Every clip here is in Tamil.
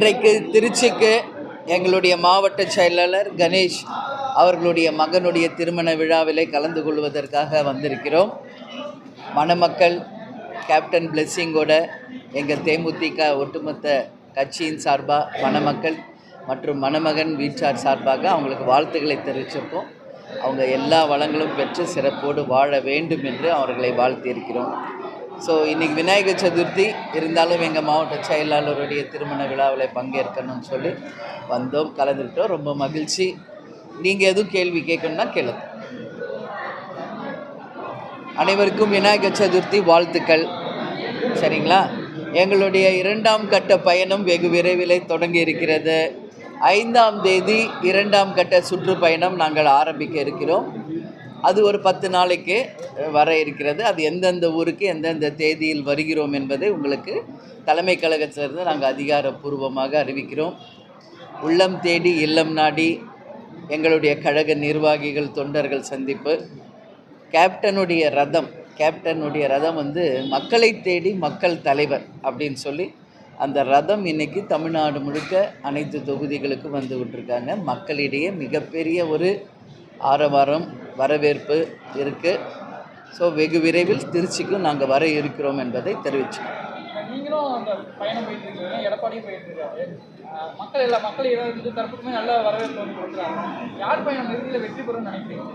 இன்றைக்கு திருச்சிக்கு எங்களுடைய மாவட்ட செயலாளர் கணேஷ் அவர்களுடைய மகனுடைய திருமண விழாவிலே கலந்து கொள்வதற்காக வந்திருக்கிறோம். மணமக்கள் கேப்டன் பிளெஸ்ஸிங்கோட எங்கள் தேமுதிக ஒட்டுமொத்த கட்சியின் சார்பாக மணமக்கள் மற்றும் மணமகன் வீட்டார் சார்பாக அவங்களுக்கு வாழ்த்துக்களை தெரிவிச்சிருக்கோம். அவங்க எல்லா வளங்களும் பெற்று சிறப்போடு வாழ வேண்டும் என்று அவர்களை வாழ்த்தியிருக்கிறோம். ஸோ இன்றைக்கி விநாயகர் சதுர்த்தி இருந்தாலும் எங்கள் மாவட்ட செயலாளருடைய திருமண விழாவில் பங்கேற்கணும்னு சொல்லி வந்தோம் கலந்துக்கிட்டோம். ரொம்ப மகிழ்ச்சி. நீங்கள் எதுவும் கேள்வி கேட்கணும்னா கேளுங்க. அனைவருக்கும் விநாயகர் சதுர்த்தி வாழ்த்துக்கள். சரிங்களா? எங்களுடைய இரண்டாம் கட்ட பயணம் வெகு விரைவில் தொடங்கி இருக்கிறது. ஐந்தாம் தேதி இரண்டாம் கட்ட சுற்றுப்பயணம் நாங்கள் ஆரம்பிக்க இருக்கிறோம். அது ஒரு பத்து நாளைக்கு வர இருக்கிறது. அது எந்தெந்த ஊருக்கு எந்தெந்த தேதியில் வருகிறோம் என்பதை உங்களுக்கு தலைமை கழகத்திலிருந்து நாங்கள் அதிகாரப்பூர்வமாக அறிவிக்கிறோம். உள்ளம் தேடி இல்லம் நாடி எங்களுடைய கழக நிர்வாகிகள் தொண்டர்கள் சந்திப்பு. கேப்டனுடைய ரதம் கேப்டனுடைய ரதம் வந்து மக்களை தேடி மக்கள் தலைவர் அப்படின்னு சொல்லி அந்த ரதம் இன்னைக்கு தமிழ்நாடு முழுக்க அனைத்து தொகுதிகளுக்கும் வந்து விட்டுருக்காங்க. மக்களிடையே மிகப்பெரிய ஒரு ஆரவாரம் வரவேற்பு இருக்குது ஸோ வெகு விரைவில் திருச்சிக்கும் நாங்கள் வர இருக்கிறோம் என்பதை தெரிவிச்சோம் நீங்களும் அந்த பயணம் போயிட்டு இருக்கீங்க. எடப்பாடியும் போயிட்டு இருக்காரு. அஹ் மக்கள் எல்லா மக்கள் இரண்டு தரப்புக்குமே நல்ல வரவேற்பு வந்து கொடுக்குறாங்க. யார் பயணம் இறுதியில் வெற்றி பெறும்னு நினைக்கிறீங்க?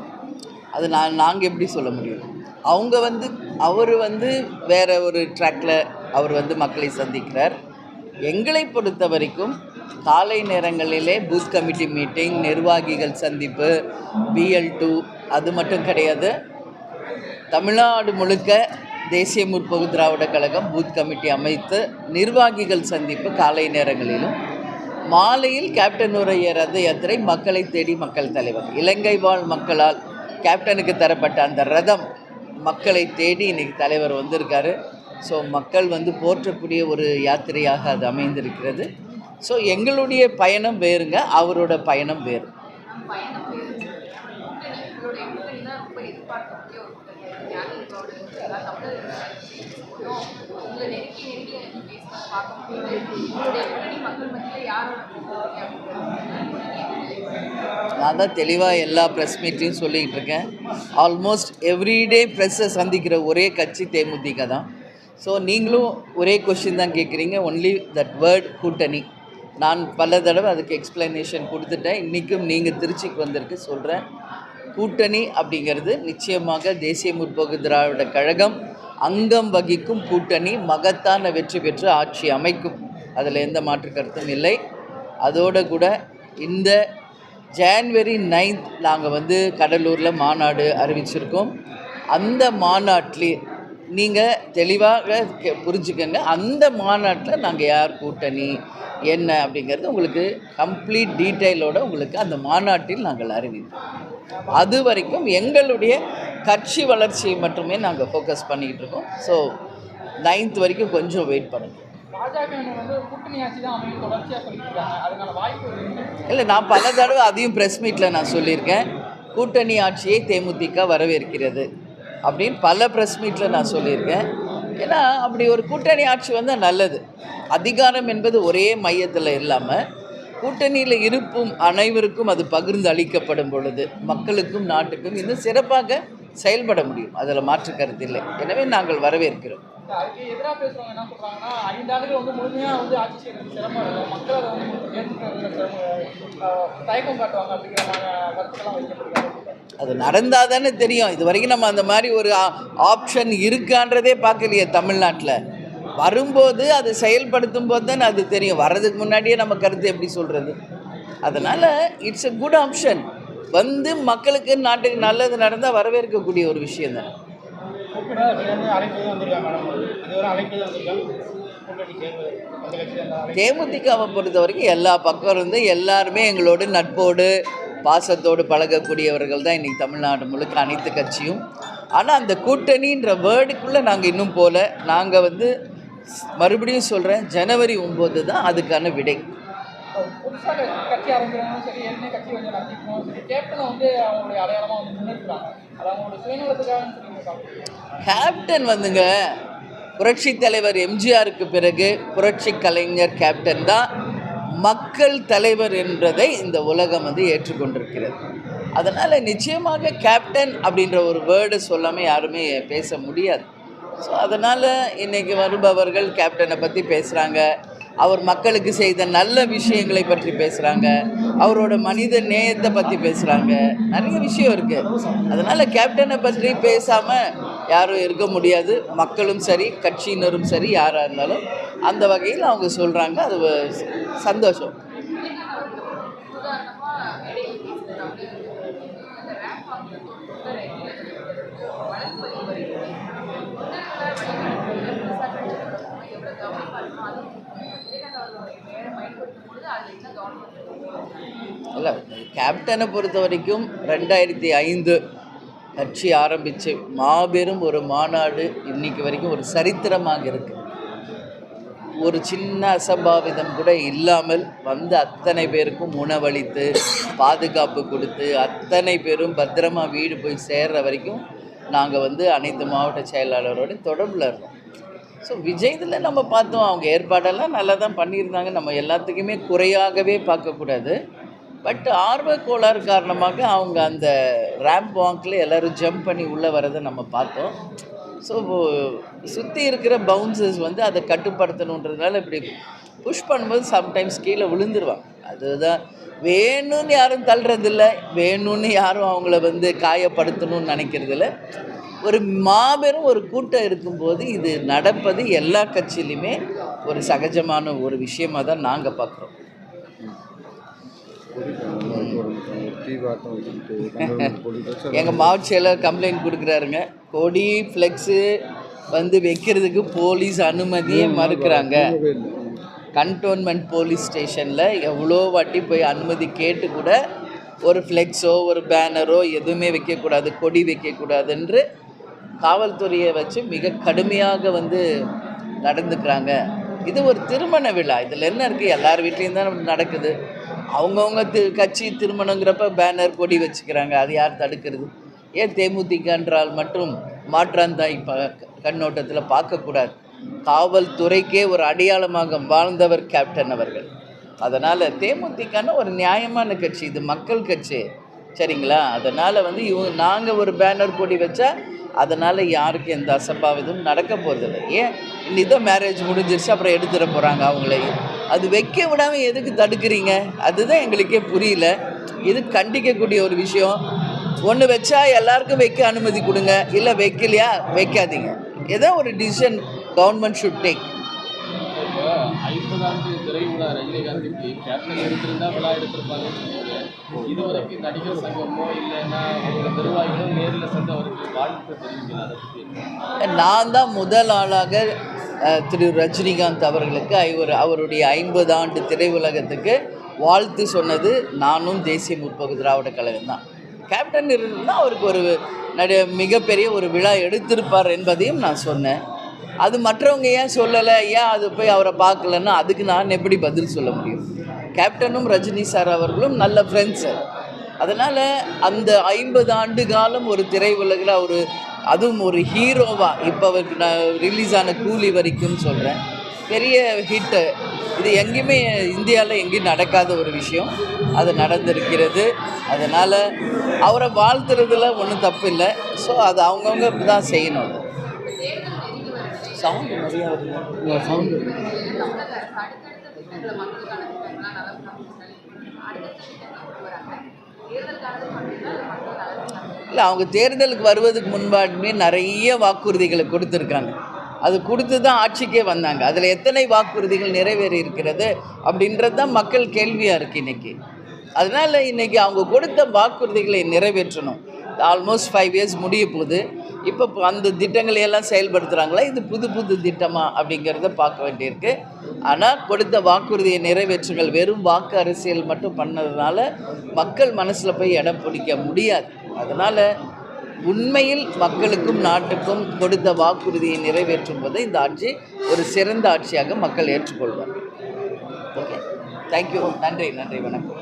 அது நான் நாங்கள் எப்படி சொல்ல முடியும்? அவங்க வந்து அவர் வந்து வேற ஒரு ட்ராக்ல அவர் வந்து மக்களை சந்திக்கிறார். எங்களை பொறுத்த வரைக்கும் காலை நேரங்களிலே பூத் கமிட்டி மீட்டிங் நிர்வாகிகள் சந்திப்பு பிஎல் டூ அது மட்டும் கிடையாது. தமிழ்நாடு முழுக்க தேசிய முற்போக்கு திராவிட கழகம் பூத் கமிட்டி அமைத்து நிர்வாகிகள் சந்திப்பு காலை நேரங்களிலும். மாலையில் கேப்டனுடைய ரத யாத்திரை மக்களை தேடி மக்கள் தலைவர். இலங்கை வாழ் மக்களால் கேப்டனுக்கு தரப்பட்ட அந்த ரதம் மக்களை தேடி இன்றைக்கி தலைவர் வந்திருக்காரு. ஸோ மக்கள் வந்து போற்றக்கூடிய ஒரு யாத்திரையாக அது அமைந்திருக்கிறது. ஸோ எங்களுடைய பயணம் வேறுங்க அவரோட பயணம் வேறு. நான் தான் தெளிவாக எல்லா ப்ரெஸ் மீட்டையும் சொல்லிக்கிட்டு இருக்கேன். ஆல்மோஸ்ட் எவ்ரிடே ப்ரெஸ்ஸை சந்திக்கிற ஒரே கட்சி தேமுதிக தான். ஸோ நீங்களும் ஒரே கொஷின் தான் கேட்குறீங்க. ஒன்லி தட் வேர்ட் கூட்டணி. நான் பல தடவை அதுக்கு எக்ஸ்பிளனேஷன் கொடுத்துட்டேன். இன்றைக்கும் நீங்கள் திருச்சிக்கு வந்திருக்கு சொல்கிறேன் கூட்டணி அப்படிங்கிறது நிச்சயமாக தேசிய முற்போக்கு திராவிட கழகம் அங்கம் வகிக்கும் கூட்டணி மகத்தான வெற்றி பெற்று ஆட்சி அமைக்கும். அதில் எந்த மாற்று கருத்தும் இல்லை. அதோடு கூட இந்த ஜான்வரி நைன்த் நாங்கள் வந்து கடலூரில் மாநாடு அறிவிச்சிருக்கோம். அந்த மாநாட்டிலே நீங்கள் தெளிவாக கே- புரிஞ்சுக்கங்க. அந்த மாநாட்டில் நாங்கள் யார் கூட்டணி என்ன அப்படிங்கிறது உங்களுக்கு கம்ப்ளீட் டீட்டெயிலோடு உங்களுக்கு அந்த மாநாட்டில் நாங்கள் அறிவிப்போம். அது வரைக்கும் எங்களுடைய கட்சி வளர்ச்சியை மட்டுமே நாங்கள் ஃபோக்கஸ் பண்ணிக்கிட்டு இருக்கோம். ஸோ நைன்த் வரைக்கும் கொஞ்சம் வெயிட் பண்ணுங்கள் இல்லை நான் பல தடவை அதையும் ப்ரெஸ் மீட்டில் நான் சொல்லியிருக்கேன். கூட்டணி ஆட்சியை தேமுதிக வரவேற்கிறது. அப்படின்னு பல ப்ரெஸ் மீட்டில் நான் சொல்லியிருக்கேன். ஏன்னா அப்படி ஒரு கூட்டணி ஆட்சி வந்தால் நல்லது. அதிகாரம் என்பது ஒரே மையத்தில் இல்லாமல் கூட்டணியில் இருப்பும் அனைவருக்கும் அது பகிர்ந்து அளிக்கப்படும் பொழுது மக்களுக்கும் நாட்டுக்கும் இன்னும் சிறப்பாக செயல்பட முடியும். அதில் மாற்று கருத்து இல்லை. எனவே நாங்கள் வரவேற்கிறோம். அதை நடந்தால் தானே தெரியும். இது வரைக்கும் நம்ம அந்த மாதிரி ஒரு ஆப்ஷன் இருக்கான்றதே பார்க்கலையே தமிழ்நாட்டில். வரும்போது அது செயல்படுத்தும் போது தானே அது தெரியும். வர்றதுக்கு முன்னாடியே நம்ம கருத்து எப்படி சொல்கிறது அதனால் இட்ஸ் a குட் ஆப்ஷன் வந்து மக்களுக்கு நாட்டுக்கு நல்லது நடந்தால் வரவேற்கக்கூடிய ஒரு விஷயம் தான்? தேமுதிகாவை தேமுதிகவை பொறுத்த வரைக்கும் எல்லா பக்கம் இருந்து எல்லாருமே எங்களோடு நட்போடு பாசத்தோடு பழகக்கூடியவர்கள் தான் இன்றைக்கி தமிழ்நாடு முழுக்க அனைத்து கட்சியும். ஆனால் அந்த கூட்டணின்ற வேர்டுக்குள்ளே நாங்கள் இன்னும் போகல நாங்கள் வந்து மறுபடியும் சொல்கிறேன் ஜனவரி ஒம்பது தான் அதுக்கான விடை. புதுசாக கட்சி ஆரம்பிக்கிறவங்களும் சரி ஏற்கனவே கட்சி வந்து நடத்திக்கணும் சரி கேப்டனை வந்து அவங்களுடைய அடையாளமாக வந்து முன்னெடுக்கிறாங்க அது அவங்களோட சுயநலத்துக்காக சொல்லியிருக்காங்க கேப்டன் வந்துங்க. புரட்சி தலைவர் எம்ஜிஆருக்கு பிறகு புரட்சி கலைஞர் கேப்டன் தான் மக்கள் தலைவர் என்றதை இந்த உலகம் வந்து ஏற்றுக்கொண்டிருக்கிறது. அதனால் நிச்சயமாக கேப்டன் அப்படின்ற ஒரு வேர்டு சொல்லாமல் யாருமே பேச முடியாது. ஸோ அதனால் இன்றைக்கி வருபவர்கள் கேப்டனை பற்றி பேசுகிறாங்க அவர் மக்களுக்கு செய்த நல்ல விஷயங்களை பற்றி பேசுகிறாங்க அவரோட மனித நேயத்தை பற்றி பேசுகிறாங்க நிறைய விஷயம் இருக்குது அதனால் கேப்டனை பற்றி பேசாமல் யாரும் இருக்க முடியாது. மக்களும் சரி கட்சியினரும் சரி யாராக இருந்தாலும் அந்த வகையில் அவங்க சொல்கிறாங்க அது சந்தோஷம். பொழுது இல்லை கேப்டனை பொறுத்த வரைக்கும் ரெண்டாயிரத்தி ஐந்து கட்சி ஆரம்பித்து மாபெரும் ஒரு மாநாடு இன்னைக்கு வரைக்கும் ஒரு சரித்திரமாக இருக்குது ஒரு சின்ன அசம்பாவிதம் கூட இல்லாமல் வந்து அத்தனை பேருக்கும் உணவளித்து பாதுகாப்பு கொடுத்து அத்தனை பேரும் பத்திரமா வீடு போய் சேர்ற வரைக்கும் நாங்கள் வந்து அனைத்து மாவட்ட செயலாளரோட தொடர்பில் இருந்தோம். ஸோ விஜய் இதில் நம்ம பார்த்தோம் அவங்க ஏற்பாடெல்லாம் நல்லா தான் பண்ணியிருந்தாங்க. நம்ம எல்லாத்துக்குமே குறையாகவே பார்க்கக்கூடாது. பட் ஆர்வ கோளாறு காரணமாக அவங்க அந்த ரேம்ப் வாங்கில் எல்லோரும் ஜம்ப் பண்ணி உள்ளே வரதை நம்ம பார்த்தோம். ஸோ சுற்றி இருக்கிற பவுன்சர்ஸ் வந்து அதை கட்டுப்படுத்தணுன்றதுனால இப்படி புஷ் பண்ணும்போது சம்டைம்ஸ் கீழே விழுந்துருவாங்க. அதுதான் வேணும்னு யாரும் தள்ளுறதில்ல. வேணும்னு யாரும் அவங்கள வந்து காயப்படுத்தணும்னு நினைக்கிறதில்ல. ஒரு மாபெரும் ஒரு கூட்டம் இருக்கும்போது இது நடப்பது எல்லா கட்சியிலையுமே ஒரு சகஜமான ஒரு விஷயமா தான் நாங்கள் பார்க்குறோம். எங்கள் மாவட்ட செயலர் கம்ப்ளைண்ட் கொடுக்குறாருங்க. கொடி ஃப்ளெக்ஸு வந்து வைக்கிறதுக்கு போலீஸ் அனுமதியே மறுக்கிறாங்க. கண்டோன்மெண்ட் போலீஸ் ஸ்டேஷனில் எவ்வளோ வாட்டி போய் அனுமதி கேட்டு கூட ஒரு ஃப்ளெக்ஸோ ஒரு பேனரோ எதுவுமே வைக்கக்கூடாது கொடி வைக்கக்கூடாதுன்று காவல்துறையை வச்சு மிக கடுமையாக வந்து நடந்துக்கிறாங்க. இது ஒரு திருமண விழா. இதில் என்ன இருக்குது எல்லார் வீட்லேயும் தான் நடக்குது. அவங்கவுங்க தி கட்சி திருமணங்கிறப்ப பேனர் கொடி வச்சுக்கிறாங்க. அது யார் தடுக்கிறது? ஏன் தேமுதிக என்றால் மற்றும் மாற்றாந்தாய் ப கண்ணோட்டத்தில் பார்க்கக்கூடாது. காவல்துறைக்கே ஒரு அடையாளமாக வாழ்ந்தவர் கேப்டன் அவர்கள். அதனால் தேமுதிகன்னு ஒரு நியாயமான கட்சி. இது மக்கள் கட்சி. சரிங்களா? அதனால் வந்து இவங்க நாங்கள் ஒரு பேனர் கொடி வச்சா அதனால் யாருக்கும் எந்த அசம்பாவிதமும் நடக்க போகிறதில்ல ஏன்? இன்னிதான் மேரேஜ் முடிஞ்சிருச்சு அப்புறம் எடுத்துட போகிறாங்க அவங்களையும் அது வைக்க விடாமல் எதுக்கு தடுக்கிறீங்க? அதுதான் எங்களுக்கே புரியல. இது கண்டிக்கக்கூடிய ஒரு விஷயம். ஒன்று வச்சா எல்லாருக்கும் வைக்க அனுமதி கொடுங்க. இல்லை வைக்கலையா? வைக்காதீங்க. ஏதோ ஒரு டிசிஷன் கவர்மெண்ட் ஷுட் டேக் இப்போ ஐம்பதாண்டு திரையுலா ரஜினிகாந்துக்கு கேப்டன் எடுத்திருந்தா விழா எடுத்திருப்பாங்கன்னு சொன்னீங்க இதுவரைக்கும் நடிகர் சங்கமோ இல்லைன்னா அவங்க நிர்வாகிகளோ நேரில் சென்று அவருக்கு வாழ்த்து தெரிவிக்கல அதை பற்றி நான் தான் முதல் ஆளாக திரு ரஜினிகாந்த் அவர்களுக்கு ஐ- அவருடைய ஐம்பது ஆண்டு திரையுலகத்துக்கு வாழ்த்து சொன்னது நானும் தேசிய முற்போக்கு திராவிட கழகம் தான். கேப்டன் இருந்தால் அவருக்கு ஒரு நடி மிகப்பெரிய ஒரு விழா எடுத்திருப்பார் என்பதையும் நான் சொன்னேன். அது மற்றவங்க ஏன் சொல்லலை? ஏன் அது போய் அவரை பார்க்கலன்னா அதுக்கு நான் எப்படி பதில் சொல்ல முடியும்? கேப்டனும் ரஜினி சார் அவர்களும் நல்ல ஃப்ரெண்ட்ஸு அதனால் அந்த ஐம்பது ஆண்டு காலம் ஒரு திரையுலகில் ஒரு அதுவும் ஒரு ஹீரோவாக இப்போ அவருக்கு நான் ரிலீஸ் ஆன கூலி வரைக்கும் சொல்கிறேன் பெரிய ஹிட்டு இது எங்கேயுமே இந்தியாவில் எங்கேயும் நடக்காத ஒரு விஷயம். அது நடந்திருக்கிறது. அதனால் அவரை வாழ்த்துறதுல ஒன்றும் தப்பு இல்லை. ஸோ அது அவங்கவுங்க இப்படி தான் செய்யணும். அது சவுண்டு நிறையா வருது. சவுண்டு இல்லை அவங்க தேர்தலுக்கு வருவதுக்கு முன்பாடுமே நிறைய வாக்குறுதிகளை கொடுத்துருக்காங்க. அது கொடுத்து தான் ஆட்சிக்கே வந்தாங்க. அதில் எத்தனை வாக்குறுதிகள் நிறைவேறி இருக்கிறது அப்படின்றது தான் மக்கள் கேள்வியாக இருக்குது இன்றைக்கி அதனால் இன்றைக்கி அவங்க கொடுத்த வாக்குறுதிகளை நிறைவேற்றணும். ஆல்மோஸ்ட் ஃபைவ் இயர்ஸ் முடிய போகுது. இப்போ அந்த திட்டங்களை எல்லாம் செயல்படுத்துகிறாங்களா இது புது புது திட்டமா அப்படிங்கிறத பார்க்க வேண்டியிருக்கு. ஆனால் கொடுத்த வாக்குறுதியை நிறைவேற்றுங்கள். வெறும் வாக்கு அரசியல் மட்டும் பண்ணதுனால மக்கள் மனசில் போய் இடம் பிடிக்க முடியாது. அதனால் உண்மையில் மக்களுக்கும் நாட்டுக்கும் கொடுத்த வாக்குறுதியை நிறைவேற்றும் போது இந்த ஆட்சி ஒரு சிறந்த ஆட்சியாக மக்கள் ஏற்றுக்கொள்வார் ஓகே. தேங்க்யூ நன்றி. நன்றி. வணக்கம்.